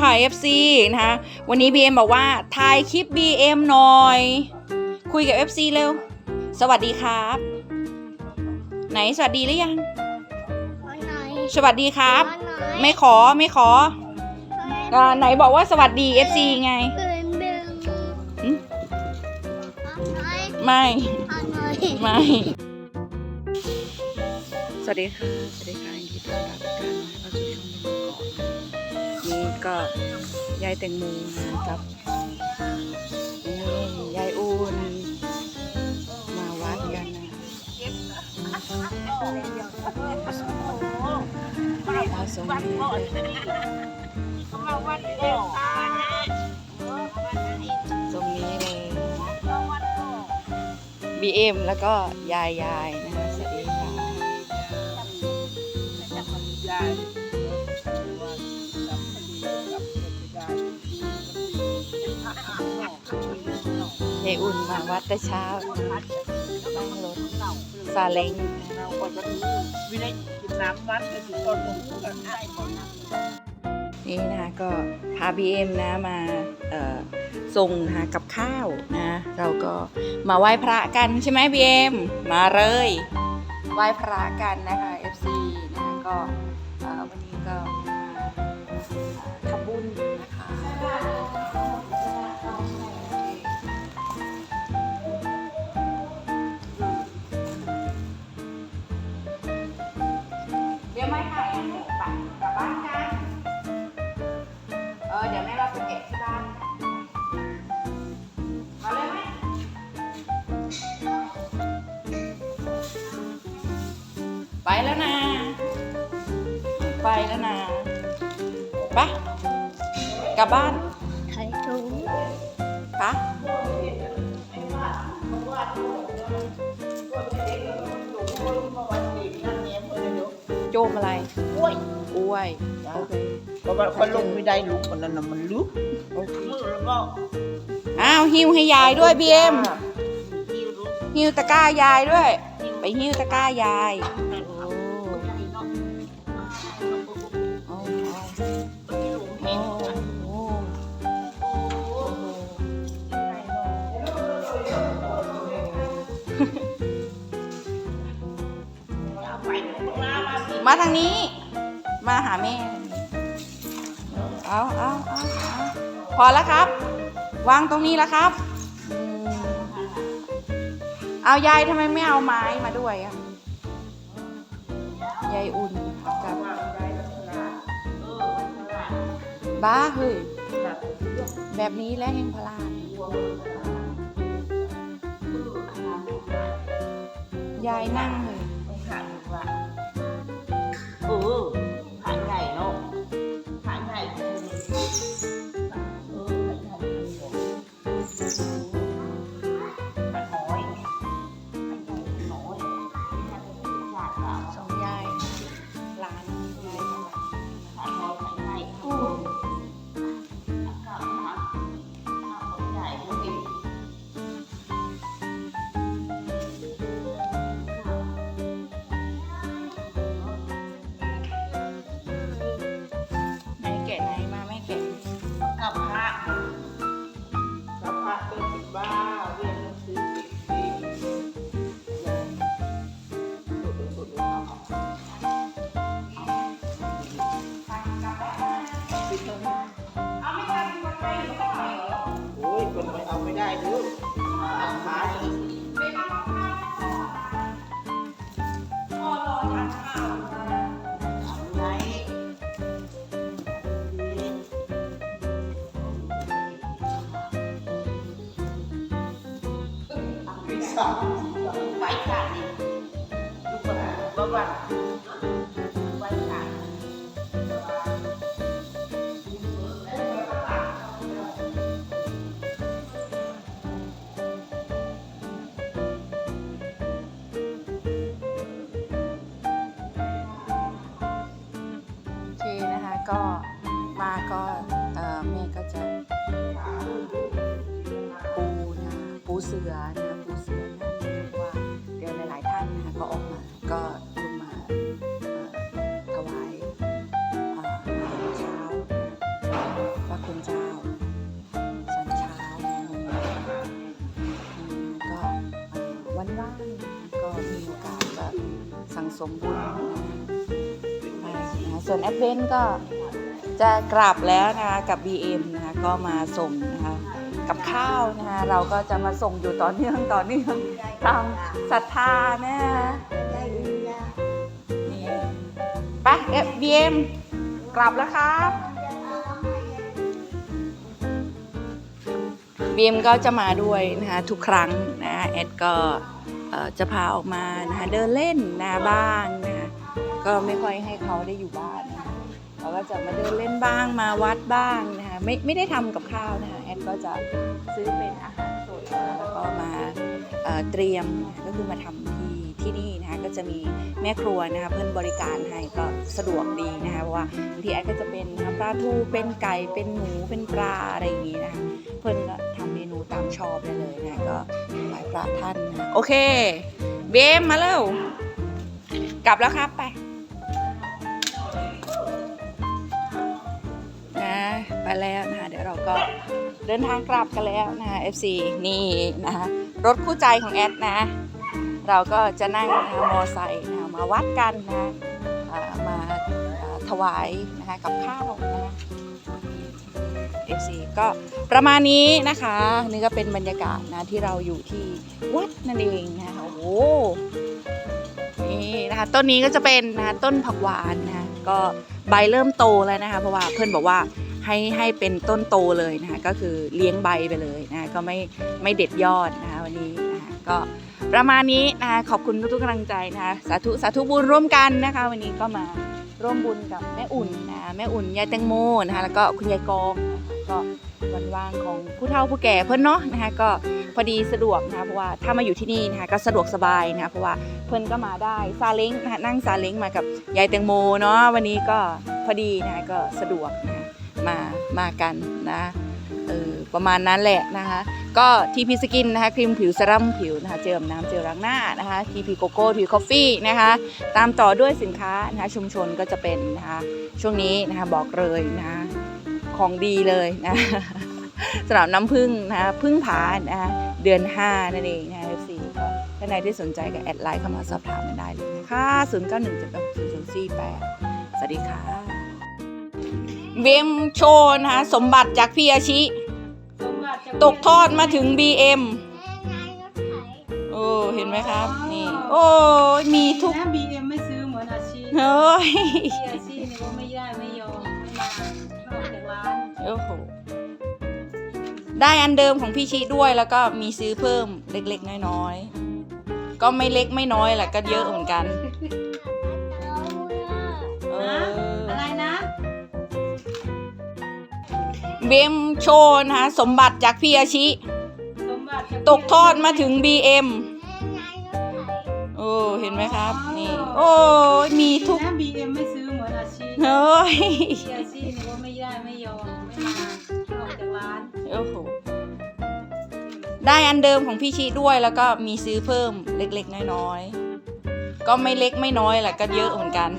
ค่ะ FC นะคะวันนี้ BM บอกว่าถ่ายคลิป BM หน่อย คุยกับ FC เร็ว สวัสดีครับ ไหนสวัสดีหรือยัง สวัสดีครับ ไม่ขอไม่ขออ่าไหนบอกว่าสวัสดี FC ไงหืมไม่ไม่ สวัสดีค่ะ สวัสดีค่ะยินดีต้อนรับทุกท่านมาเข้าสู่ช่องหนึ่ง ก่อนนี่ก็ยายแตงโมนะครับนี่ยายอุ่นมาวัดกันนะมาสมนี้ตรงนี้เลย BM แล้วก็ยายยายนะ ยายอุ่นมาวัดแต่เช้านั่งรถซาเล้งเราก็จะวิได้กินน้ำวัดก็ถึงต้นตรงกันได้นี่นะก็พา BM นะมาส่งนะกับข้าวนะ เราก็มาไหว้พระกันใช่ไหม BM มมาเลยไหว้พระกันนะคะ FC นะคะก็วันนี้ก็มาทำบุญนะคะ ไปแล้วนะ ไปแล้วนะไปกลับบ้านปะโจมอะไรโอ้ยกล้วยโอเคเพราะว่าคนลงไม่ได้ลุกคนนั้นน่ะมันลุกโอเคมือแล้วก็อ้าวหิวให้ยายด้วยบีเอ็มที่ลุกหิวตะกร้ายายด้วย ไปหิวตะกร้ายาย มาทางนี้ มาหาแม่ เอาเอาเอาเอาพอแล้วครับ วางตรงนี้แล้วครับ เอายายทำไมไม่เอาไม้มาด้วยอะยายอุ่นกับบ้าเฮ้ยแบบนี้แล้วยังพลาดยายนั่งเลย เไปค่ะนี่ลูกคนบ้าบ้าไว้ขาดโอเคนะคะก็มาก็เอ่อแม่ก็จะปูนะปูเสือนะ สมบุญนะคะไปนะคะส่วนแอดเวนก็จะกลับแล้วนะคะกับ BM นะคะก็มาส่งนะคะกับข้าวนะคะเราก็จะมาส่งอยู่ต่อเนื่องต่อเนื่องตามศรัทธานะคะไปเอฟ BM กลับแล้วครับบีเอ็มก็จะมาด้วยนะคะทุกครั้งนะแอดก็ จะพาออกมานะคะเดินเล่นนะบ้างนะคะก็ไม่ค่อยให้เขาได้อยู่บ้านเราก็จะมาเดินเล่นบ้างมาวัดบ้างนะคะไม่ไม่ได้ทำกับข้าวนะคะแอดก็จะซื้อเป็นอาหารสดแล้วก็มาเตรียมก็คือมาทำที่ที่นี่นะคะก็จะมีแม่ครัวนะคะเพื่อนบริการให้ก็สะดวกดีนะคะเพราะว่าบางทีแอดก็จะเป็นนะคะปลาทูเป็นไก่เป็นหมูเป็นปลาอะไรอย่างงี้นะคะ ระท่านนะโอเค เบมมาแล้วกลับแล้วครับไปนะไปแล้วนะคะเดี๋ยวเราก็เดินทางกลับกันแล้วนะคะ FC นี่นะคะรถคู่ใจของแอดนะ เราก็จะนั่งนะคะมอไซค์นะมาวัดกันนะมาถวายนะคะกับข้าวนะ FC ก็ประมาณนี้นะคะ นี่ก็เป็นบรรยากาศนะที่เราอยู่ที่วัดนั่นเองนะคะโอ้โหนี่นะคะต้นนี้ก็จะเป็นนะต้นผักหวานนะก็ใบเริ่มโตแล้วนะคะ เพราะว่าเพื่อนบอกว่าให้ให้เป็นต้นโตเลยนะคะก็คือเลี้ยงใบไปเลยนะะก็ไม่ไม่เด็ดยอดนะคะวันนี้นะคะก็ประมาณนี้นะคะขอบคุณทุกๆกำลังใจนะคะสาธุสาธุบุญร่วมกันนะคะ วันนี้ก็มาร่วมบุญกับแม่อุ่นนะแม่อุ่นยายแตงโมนะคะแล้วก็คุณยายกอง ก็วันว่างของผู้เฒ่าผู้แก่เพื่อนเนาะนะคะก็พอดีสะดวกนะคะเพราะว่าถ้ามาอยู่ที่นี่นะคะก็สะดวกสบายนะคะเพราะว่าเพื่อนก็มาได้ซาเล้งนะคะนั่งซาเล้งมากับยายแตงโมเนาะวันนี้ก็พอดีนะคะก็สะดวกนะคะมามากันนะเออประมาณนั้นแหละนะคะก็ทีพีสกินนะคะครีมผิวเซรั่มผิวนะคะเจลน้ำเจลล้างหน้านะคะทีพีโกโก้ทีคอฟฟี่นะคะตามต่อด้วยสินค้านะคะชุมชนก็จะเป็นนะคะช่วงนี้นะคะบอกเลยนะคะ ของดีเลยนะสำหรับน้ำผึ้งนะคะพึ่งผานะคะเดือน 5 นั่นเองนะคะ FC ก็ท่านใดที่สนใจก็แอดไลน์เข้ามาสอบถามกันได้เลยนะคะ0 9 1 7 8 0 0 4 8สวัสดีค่ะ เวมโชว์นะคะสมบัติจากพี่อาชิ ตกทอดมาถึง BM โอ้เห็นไหมครับ นี่ โอ้ยมีทุกถ้าบีเอ็มไม่ซื้อเหมือนอาชีพเฮ้ยที่อาชีพเนี่ยว่าไม่ได้ไม่ยอมไม่มาชอบแต่ร้าน โอ้โห ได้อันเดิมของพี่ชีด้วยแล้วก็มีซื้อเพิ่มเล็กๆน้อยๆ ก็ไม่เล็กไม่น้อยแหละก็เยอะเหมือนกัน เอออะไรนะเบมโชว์นะคะสมบัติจากพี่อาชิ สมบัติตกทอดมาถึง BM โอ้เห็นไหมครับ นี่ โอ้ยมีทุกถ้าบีเอ็มไม่ซื้อเหมือนอาชีพเฮ้ยที่อาชีพเนี่ยว่าไม่ได้ไม่ ยอมไม่มาชอบแต่ร้านโอ้โห ได้อันเดิมของพี่ชีด้วยแล้วก็มีซื้อเพิ่มเล็กๆน้อยๆ ก็ไม่เล็กไม่น้อยแหละก็เยอะเหมือนกัน